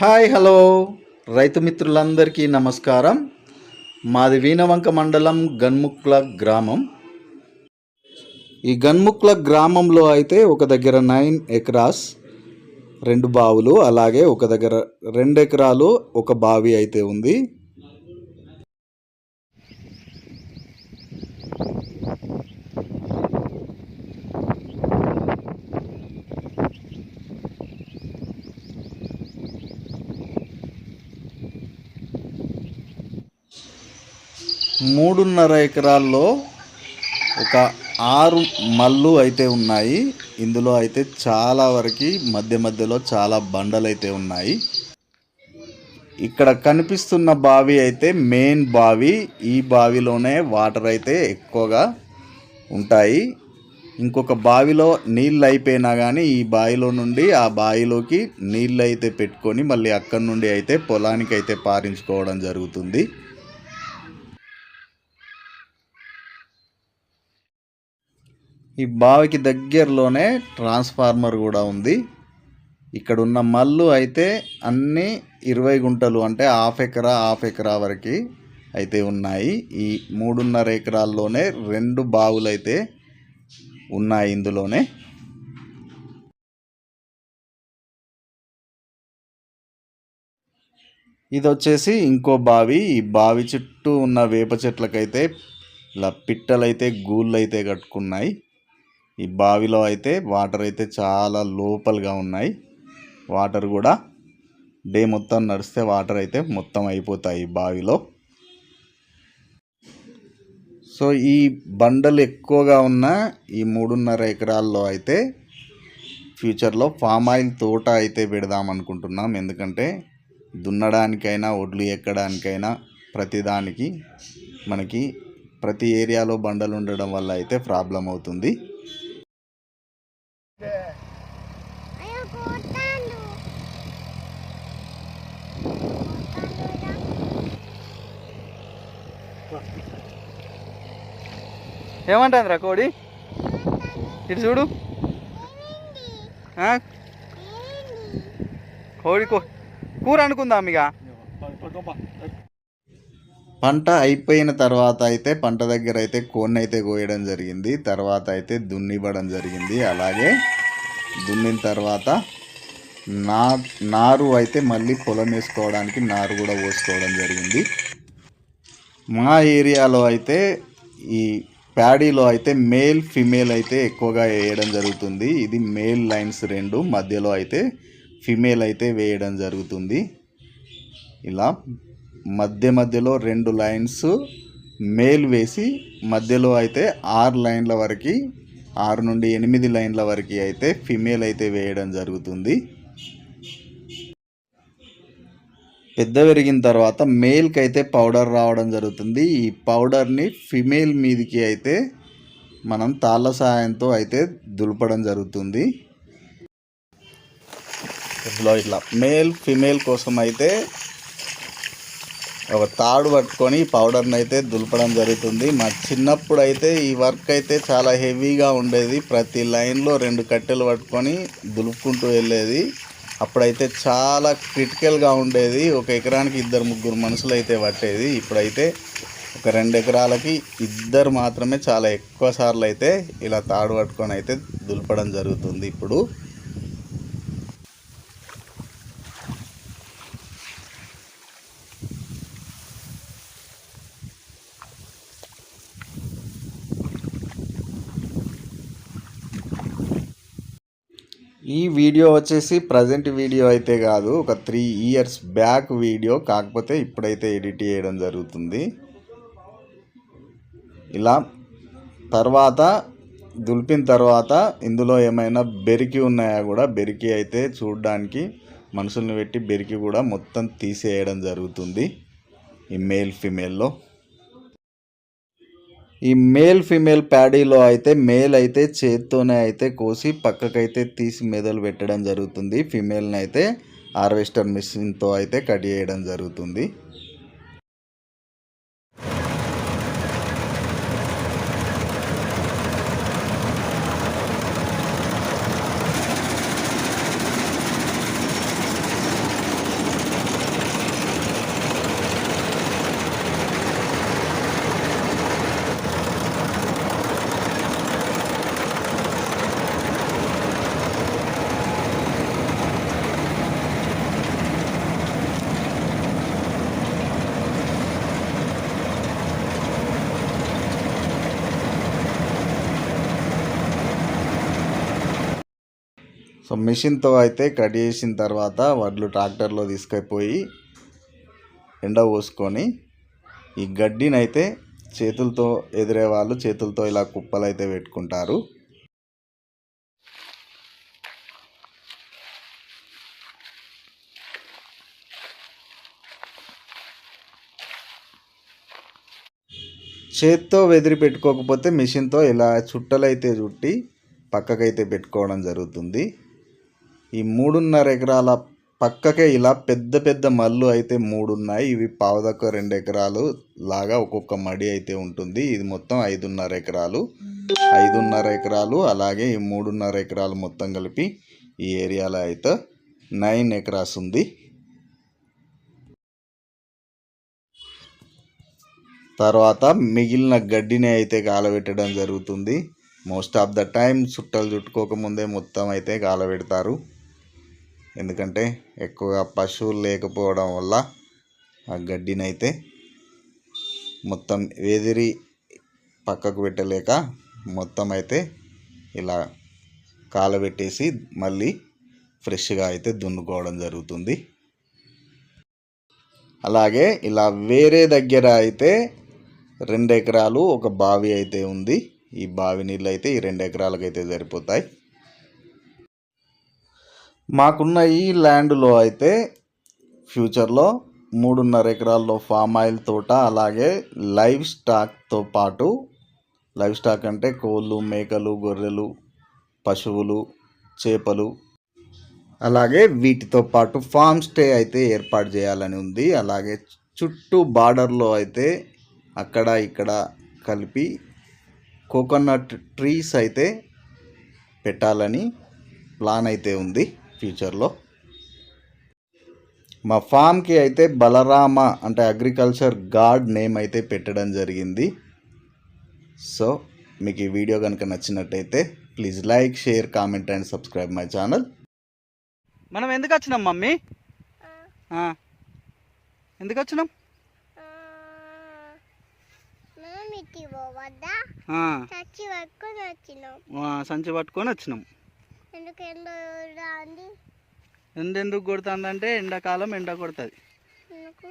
Hi hello. రైతు మిత్రులందరికీ నమస్కారం. మాది వీణవంక మండలం గన్ముక్ల గ్రామం. ఈ గన్ముక్ల గ్రామంలో అయితే ఒక దగ్గర నైన్ ఎకరాస్ రెండు బావులు అలాగే ఒక దగ్గర రెండు ఎకరాలు ఒక బావి అయితే ఉంది. మూడున్నర ఎకరాల్లో ఒక ఆరు మల్లు అయితే ఉన్నాయి. ఇందులో అయితే చాలా వరకు మధ్య మధ్యలో చాలా బండలు అయితే ఉన్నాయి. ఇక్కడ కనిపిస్తున్న బావి అయితే మెయిన్ బావి. ఈ బావిలోనే వాటర్ అయితే ఎక్కువగా ఉంటాయి. ఇంకొక బావిలో నీళ్ళు అయిపోయినా కానీ ఈ బావిలో నుండి ఆ బావిలోకి నీళ్ళు అయితే పెట్టుకొని మళ్ళీ అక్కడి నుండి అయితే పొలానికి అయితే పారించుకోవడం జరుగుతుంది. ఈ బావికి దగ్గరలోనే ట్రాన్స్ఫార్మర్ కూడా ఉంది. ఇక్కడ ఉన్న మల్లు అయితే అన్నీ ఇరవై గుంటలు అంటే హాఫ్ ఎకరా హాఫ్ ఎకరా వరకు అయితే ఉన్నాయి. ఈ మూడున్నర ఎకరాల్లోనే రెండు బావులు అయితే ఉన్నాయి ఇందులోనే. ఇది వచ్చేసి ఇంకో బావి. ఈ బావి చుట్టూ ఉన్న వేప చెట్లకైతే ఇలా పిట్టలైతే గూళ్ళైతే కట్టుకున్నాయి. ఈ బావిలో అయితే వాటర్ అయితే చాలా లోపలగా ఉన్నాయి. వాటర్ కూడా డే మొత్తం నడిస్తే వాటర్ అయితే మొత్తం అయిపోతాయి ఈ బావిలో. సో ఈ బండలు ఎక్కువగా ఉన్న ఈ మూడున్నర ఎకరాల్లో అయితే ఫ్యూచర్లో ఫామ్ ఆయిల్ తోట అయితే పెడదాం అనుకుంటున్నాం. ఎందుకంటే దున్నడానికైనా ఒడ్లు ఎక్కడానికైనా ప్రతిదానికి మనకి ప్రతి ఏరియాలో బండలు ఉండడం వల్ల అయితే ప్రాబ్లం అవుతుంది. ఏమంటుందిరా కోడి? ఇటు చూడు. ఆ? కోడి కూ- కూర అనుకుందాం ఇక. పంట అయిపోయిన తర్వాత అయితే పంట దగ్గర అయితే కోన్ని అయితే కోయడం జరిగింది. తర్వాత అయితే దున్నివ్వడం జరిగింది. అలాగే దున్నిన తర్వాత నా నారు అయితే మళ్ళీ పొలం వేసుకోవడానికి నారు కూడా పోసుకోవడం జరిగింది. మా ఏరియాలో అయితే ఈ ప్యాడీలో అయితే మేల్ ఫిమేల్ అయితే ఎక్కువగా వేయడం జరుగుతుంది. ఇది మేల్ లైన్స్ రెండు మధ్యలో అయితే ఫిమేల్ అయితే వేయడం జరుగుతుంది. ఇలా మధ్య మధ్యలో రెండు లైన్స్ మేల్ వేసి మధ్యలో అయితే ఆరు లైన్ల వరకు ఆరు నుండి ఎనిమిది లైన్ల వరకు అయితే ఫిమేల్ అయితే వేయడం జరుగుతుంది. పెద్ద పెరిగిన తర్వాత మేల్కి అయితే పౌడర్ రావడం జరుగుతుంది. ఈ పౌడర్ని ఫిమేల్ మీదకి అయితే మనం తాళ్ళ సహాయంతో అయితే దులపడం జరుగుతుంది. ఇట్లా మేల్ ఫిమేల్ కోసం అయితే ఒక తాడు పట్టుకొని పౌడర్ని అయితే దులపడం జరుగుతుంది. మా చిన్నప్పుడు అయితే ఈ వర్క్ అయితే చాలా హెవీగా ఉండేది. ప్రతి లైన్లో రెండు కట్టెలు పట్టుకొని దులుపుకుంటూ వెళ్ళేది. అప్పుడైతే చాలా క్రిటికల్గా ఉండేది. ఒక ఎకరానికి ఇద్దరు ముగ్గురు మనుషులు అయితే పట్టేది. ఇప్పుడైతే ఒక రెండు ఎకరాలకి ఇద్దరు మాత్రమే చాలా ఎక్కువ సార్లు అయితే ఇలా తాడు పట్టుకొని అయితే దులపడం జరుగుతుంది. ఇప్పుడు ఈ వీడియో వచ్చేసి ప్రజెంట్ వీడియో అయితే కాదు ఒక త్రీ ఇయర్స్ బ్యాక్ వీడియో కాకపోతే ఇప్పుడైతే ఎడిట్ చేయడం జరుగుతుంది. ఇలా తర్వాత దులిపిన తర్వాత ఇందులో ఏమైనా బెరికి ఉన్నాయా కూడా బెరికి అయితే చూడడానికి మనుషుల్ని పెట్టి బెరికి కూడా మొత్తం తీసేయడం జరుగుతుంది ఈ మేల్ ఫిమేల్లో ఈ మేల్ ఫిమేల్ ప్యాడీలో అయితే మేల్ అయితే చేత్తోనే అయితే కోసి పక్కకైతే తీసి మెదలు పెట్టడం జరుగుతుంది. ఫిమేల్ని అయితే హార్వెస్టర్ మిషన్తో అయితే కట్ చేయడం జరుగుతుంది. సో మిషన్తో అయితే కట్ చేసిన తర్వాత వడ్లు ట్రాక్టర్లో తీసుకుపోయి ఎండ పోసుకొని ఈ గడ్డినైతే చేతులతో ఎదిరే వాళ్ళు చేతులతో ఇలా కుప్పలు అయితే పెట్టుకుంటారు. చేత్తో వెదిరి పెట్టుకోకపోతే మిషన్తో ఇలా చుట్టలైతే చుట్టి పక్కకైతే పెట్టుకోవడం జరుగుతుంది. ఈ మూడున్నర ఎకరాల పక్కకే ఇలా పెద్ద పెద్ద మళ్ళు అయితే మూడు ఉన్నాయి ఇవి పావుదక్క రెండు ఎకరాలు లాగా ఒక్కొక్క మడి అయితే ఉంటుంది. ఇది మొత్తం ఐదున్నర ఎకరాలు. ఐదున్నర ఎకరాలు అలాగే ఈ మూడున్నర ఎకరాలు మొత్తం కలిపి ఈ ఏరియాలో అయితే నైన్ ఎకరాస్ ఉంది. తర్వాత మిగిలిన గడ్డిని అయితే కాలబెట్టడం జరుగుతుంది. మోస్ట్ ఆఫ్ ద టైం చుట్టలు చుట్టుకోకముందే మొత్తం అయితే కాలబెడతారు ఎందుకంటే ఎక్కువగా పశువులు లేకపోవడం వల్ల ఆ గడ్డినైతే మొత్తం వెదిరి పక్కకు పెట్టలేక మొత్తం అయితే ఇలా కాలబెట్టేసి మళ్ళీ ఫ్రెష్గా అయితే దున్నుకోవడం జరుగుతుంది. అలాగే ఇలా వేరే దగ్గర అయితే రెండు ఎకరాలు ఒక బావి అయితే ఉంది. ఈ బావి నీళ్ళు అయితే ఈ రెండు ఎకరాలకు అయితే సరిపోతాయి. మాకున్న ఈ ల్యాండ్లో అయితే ఫ్యూచర్లో మూడున్నర ఎకరాల్లో ఫామ్ ఆయిల్ తోట అలాగే లైవ్ స్టాక్తో పాటు లైవ్ స్టాక్ అంటే కోళ్ళు మేకలు గొర్రెలు పశువులు చేపలు అలాగే వీటితో పాటు ఫామ్ స్టే అయితే ఏర్పాటు చేయాలని ఉంది. అలాగే చుట్టూ బార్డర్లో అయితే అక్కడ ఇక్కడ కలిపి కోకోనట్ ట్రీస్ అయితే పెట్టాలని ప్లాన్ అయితే ఉంది. ఫ్యూచర్లో మా ఫామ్కి అయితే బలరామ అంటే అగ్రికల్చర్ గార్డ్ నేమ్ అయితే పెట్టడం జరిగింది. సో మీకు ఈ వీడియో కనుక నచ్చినట్టయితే please like share comment and subscribe my channel మనం ఎందుకు వచ్చినాం మమ్మీ? ఆ. ఎందుకు వచ్చినాం. చచ్చి పట్టుకొని వచ్చినాం. ఎందుకు ఎండ అంది ఎండెందుకు కొడుతుందంటే ఎండాకాలం ఎండ కొడుతుంది. ఎందుకు?